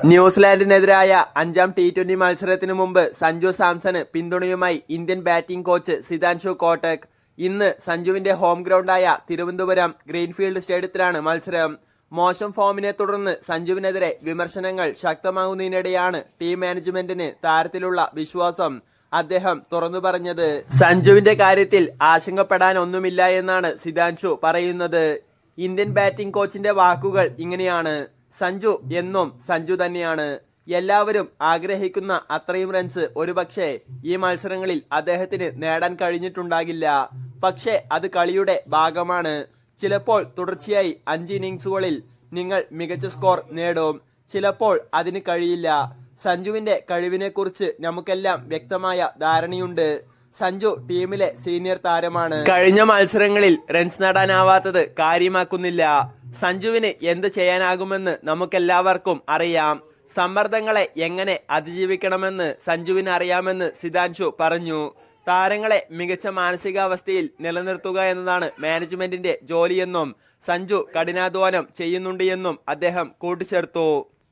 ന്യൂസിലാൻഡിനെതിരായ അഞ്ചാം T twenty മത്സരത്തിനു മുമ്പ് സഞ്ജു സാംസണ് പിന്തുണയുമായി Indian batting coach Sitanshu Kotak. ഇന്ന് സഞ്ജുവിന്റെ ഹോം ഗ്രൗണ്ടായ തിരുവനന്തപുരം ഗ്രീൻഫീൽഡ് സ്റ്റേഡിയത്തിലാണ് മത്സരം. മോശം ഫോമിനെ തുടർന്ന് സഞ്ജുവിനെതിരെ വിമർശനങ്ങൾ ശക്തമാകുന്നതിനിടെയാണ് ടീം മാനേജ്മെന്റിന് താരത്തിലുള്ള വിശ്വാസം അദ്ദേഹം തുറന്നു പറഞ്ഞത്. സഞ്ജുവിന്റെ കാര്യത്തിൽ ആശങ്കപ്പെടാൻ ഒന്നുമില്ല എന്നാണ് സിതാൻഷു പറയുന്നത്. ഇന്ത്യൻ ബാറ്റിംഗ് കോച്ചിന്റെ വാക്കുകൾ ഇങ്ങനെയാണ്. സഞ്ജു എന്നും സഞ്ജു തന്നെയാണ്. എല്ലാവരും ആഗ്രഹിക്കുന്ന അത്രയും റൺസ് ഒരുപക്ഷെ ഈ മത്സരങ്ങളിൽ അദ്ദേഹത്തിന് നേടാൻ കഴിഞ്ഞിട്ടുണ്ടാകില്ല. പക്ഷേ അത് കളിയുടെ ഭാഗമാണ്. ചിലപ്പോൾ തുടർച്ചയായി അഞ്ച് ഇന്നിങ്സുകളിൽ നിങ്ങൾ മികച്ച സ്കോർ നേടും. ചിലപ്പോൾ അതിന് കഴിയില്ല. സഞ്ജുവിന്റെ കഴിവിനെക്കുറിച്ച് നമുക്കെല്ലാം വ്യക്തമായ ധാരണയുണ്ട്. സഞ്ജു ടീമിലെ സീനിയർ താരമാണ്. കഴിഞ്ഞ മത്സരങ്ങളിൽ റൺസ് നേടാനാവാത്തത് കാര്യമാക്കുന്നില്ല. സഞ്ജുവിന് എന്ത് ചെയ്യാനാകുമെന്ന് നമുക്കെല്ലാവർക്കും അറിയാം. സമ്മർദ്ദങ്ങളെ എങ്ങനെ അതിജീവിക്കണമെന്ന് സഞ്ജുവിന് അറിയാമെന്ന് സിതാൻഷു പറഞ്ഞു. താരങ്ങളെ മികച്ച മാനസികാവസ്ഥയിൽ നിലനിർത്തുക എന്നതാണ് മാനേജ്മെന്റിന്റെ ജോലിയെന്നും സഞ്ജു കഠിനാധ്വാനം ചെയ്യുന്നുണ്ട് എന്നും അദ്ദേഹം കൂട്ടിച്ചേർത്തു.